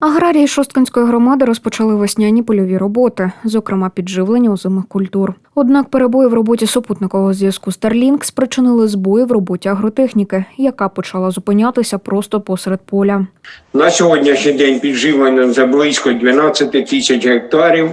Аграрії Шосткинської громади розпочали весняні польові роботи, зокрема підживлення озимих культур. Однак перебої в роботі супутникового зв'язку Starlink спричинили збої в роботі агротехніки, яка почала зупинятися просто посеред поля. На сьогоднішній день підживлення за близько 12 тисяч гектарів.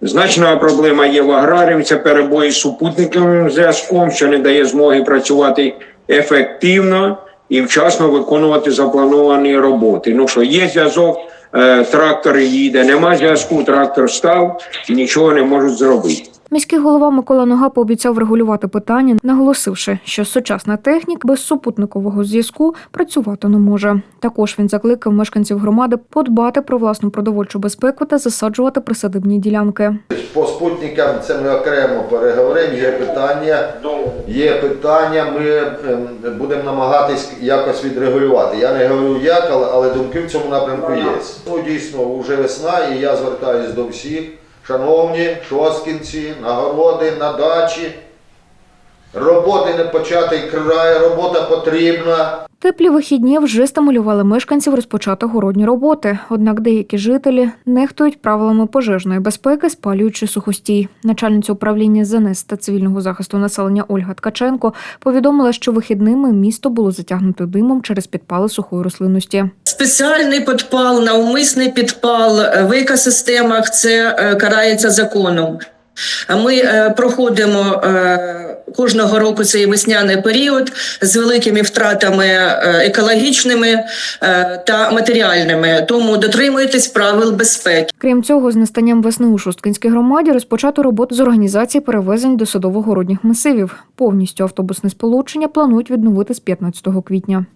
Значна проблема є в аграріїв, це перебої з супутниковим зв'язком, що не дає змоги працювати ефективно і вчасно виконувати заплановані роботи. Ну що, є зв'язок, е, трактор їде, нема зв'язку, трактор став нічого не можуть зробити. Міський голова Микола Нога пообіцяв врегулювати питання, наголосивши, що сучасна техніка без супутникового зв'язку працювати не може. Також він закликав мешканців громади подбати про власну продовольчу безпеку та засаджувати присадибні ділянки. По спутникам це ми окремо переговоримо. Є питання, є питання. Ми ем, будемо намагатись якось відрегулювати. Я не говорю як, але, але думки в цьому напрямку є. Ну дійсно, вже весна, і я звертаюсь до всіх. Шановні шосткінці, нагороди на дачі. Роботи не початий край, робота потрібна. Теплі вихідні вже стимулювали мешканців розпочати городні роботи. Однак деякі жителі нехтують правилами пожежної безпеки, спалюючи сухостій. Начальниця управління ЗНС та цивільного захисту населення Ольга Ткаченко повідомила, що вихідними місто було затягнуто димом через підпали сухої рослинності. Спеціальний підпал, навмисний підпал в екосистемах це е, карається законом. А Ми е, проходимо е, кожного року цей весняний період з великими втратами е, екологічними та матеріальними. Тому дотримуйтесь правил безпеки. Крім цього, з настанням весни у Шосткинській громаді розпочато роботу з організації перевезень до садово-городніх масивів. Повністю автобусне сполучення планують відновити з 15 квітня.